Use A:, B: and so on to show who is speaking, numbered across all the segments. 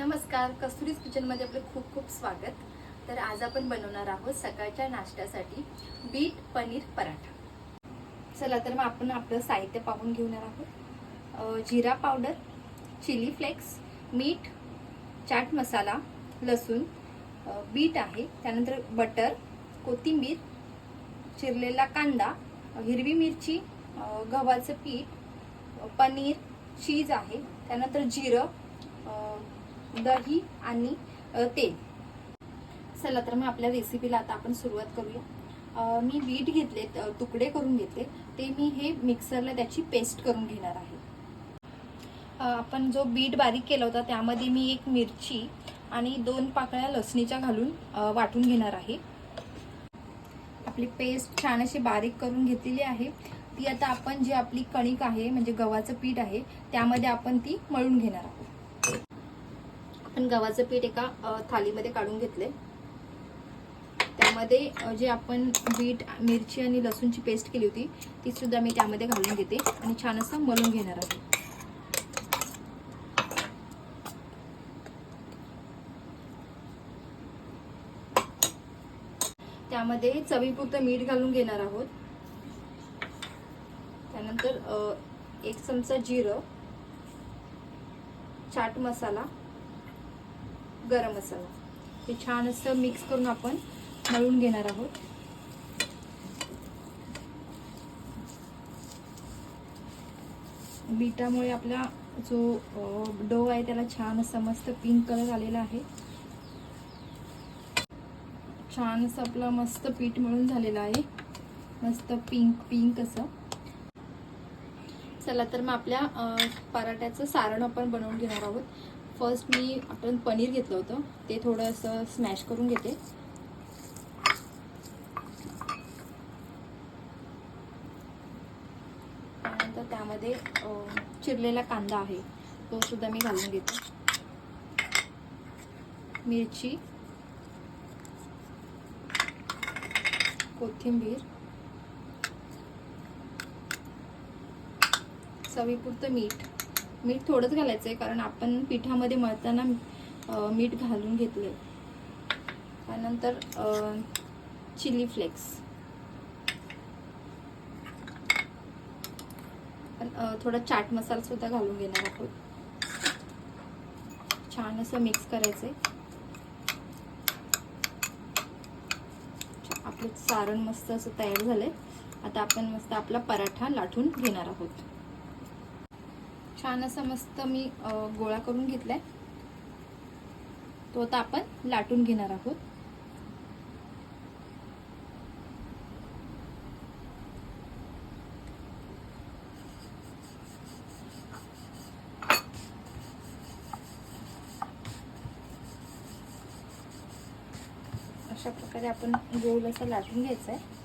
A: नमस्कार कस्तुरीज किचनमध्ये आपलं खूप खूप स्वागत. तर आज आपण बनवणार आहोत सकाळच्या नाश्त्यासाठी बीट पनीर पराठा. चला तर मग आपण आपलं साहित्य पाहून घेणार आहोत जिरा पावडर चिली फ्लेक्स मीठ चाट मसाला लसूण बीट आहे. त्यानंतर बटर कोथिंबीर चिरलेला कांदा हिरवी मिरची गव्हाचं पीठ पनीर चीज आहे. त्यानंतर जिरं दही आणि तेल. चला तर मग आपल्या रेसिपीला आता आपण सुरुवात करूया. मी बीट घेतले तुकडे करून घेतले. ते मी हे मिक्सरला त्याची पेस्ट करून घेणार आहे. आपण जो बीट बारीक केला होता त्यामध्ये मी एक मिरची आणि दोन पाकळ्या लसणीच्या घालून वाटून घेणार आहे. आपली पेस्ट छान अशी बारीक करून घेतलेली आहे. ती आता आपण जी आपली कणिक आहे म्हणजे गव्हाचं पीठ आहे त्यामध्ये आपण ती मळून घेणार आहोत. आपण गव्हाचं पीठ एका थालीमध्ये काढून घेतले त्यामध्ये जे आपण बीट मिरची आणि लसूणची पेस्ट केली होती ती सुद्धा मी त्यामध्ये घालून घेते आणि छान असं मळून घेणार आहे. त्यामध्ये चवीपुरतं मीठ घालून घेणार आहोत. त्यानंतर एक चमचा जिरं चाट मसाला गरम मसाला. हे छान असं मिक्स करून आपण मळून घेणार आहोत. बीटामुळे आपला जो डो आहे त्याला छान असा मस्त पिंक कलर आलेला आहे. छान असं आपलं मस्त पीठ मिळून झालेलं आहे. मस्त पिंक पिंक असं. चला तर मग आपल्या पराठ्याचं सारण आपण बनवून घेणार आहोत. फर्स्ट मी आपण पनीर घेतलं होतं. ते थोडंसं स्मॅश करून घेते. त्यानंतर त्यामध्ये चिरलेला कांदा आहे. तो सुद्धा मी घालून घेते. मिरची. कोथिंबीर. चवीपुरतं मीठ. मीठ थोडंच घालायचं आहे कारण आपण पिठामध्ये मळताना मीठ घालून घेतलं त्यानंतर चिली फ्लेक्स. पण थोडा चाट मसाला सुद्धा घालून घेणार आहोत. छान असं मिक्स करायचं आहे आपलं सारण मस्त असं तयार झालंय. आता आपण मस्त आपला पराठा लाटून घेणार आहोत. छान असा मस्त मी गोळा करून घेतलाय. तो आता आपण लाटून घेणार आहोत. अशा प्रकारे आपण गोल असं लाटून घ्यायचं आहे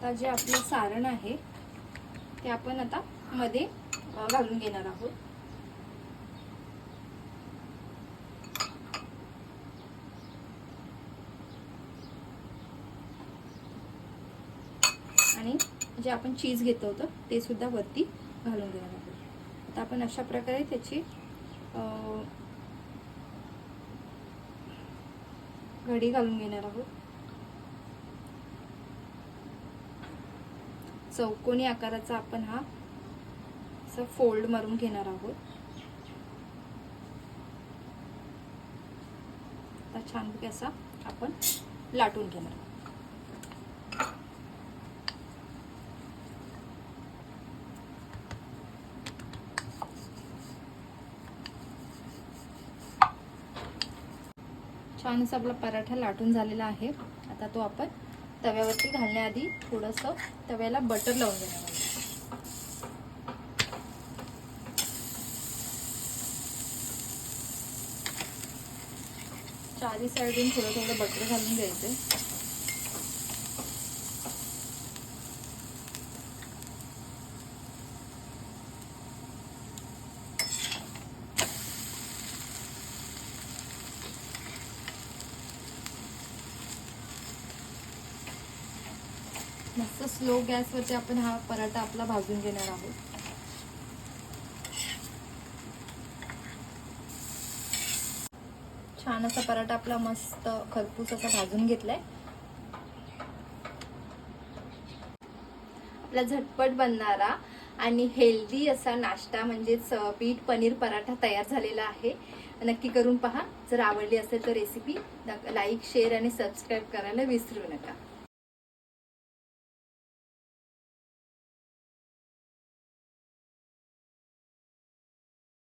A: आता जे आपलं सारण आहे ते आपण आता मध्ये घालून घेणार आहोत. आणि जे आपण चीज घेतलं होतं ते सुद्धा वरती घालून घेणार आहोत. आता आपण अशा प्रकारे त्याची घडी घालून घेणार आहोत. चौकोनी आकाराचा आपण हा असा फोल्ड मारून घेणार आहोत. आता छानपैकी असा आपण लाटून घेणार आहोत. छान असा आपला पराठा लाटून झालेला आहे. आता तो आपण तव्यावरती घालण्याआधी थोडंसं तव्याला बटर लावून देणार चारी साईडून थोडं थोडं बटर घालून द्यायचं मस्त स्लो गॅसवरती आपण हा पराठा आपला भाजून घेणार आहोत. छान असा पराठा आपला मस्त खरपूस असा भाजून घेतलाय. आपला झटपट बनणारा आणि हेल्दी असा नाश्ता म्हणजेच पीठ पनीर पराठा तयार झालेला आहे. नक्की करून पहा. जर आवडली असेल तर रेसिपी लाईक शेअर आणि सबस्क्राईब करायला विसरू नका.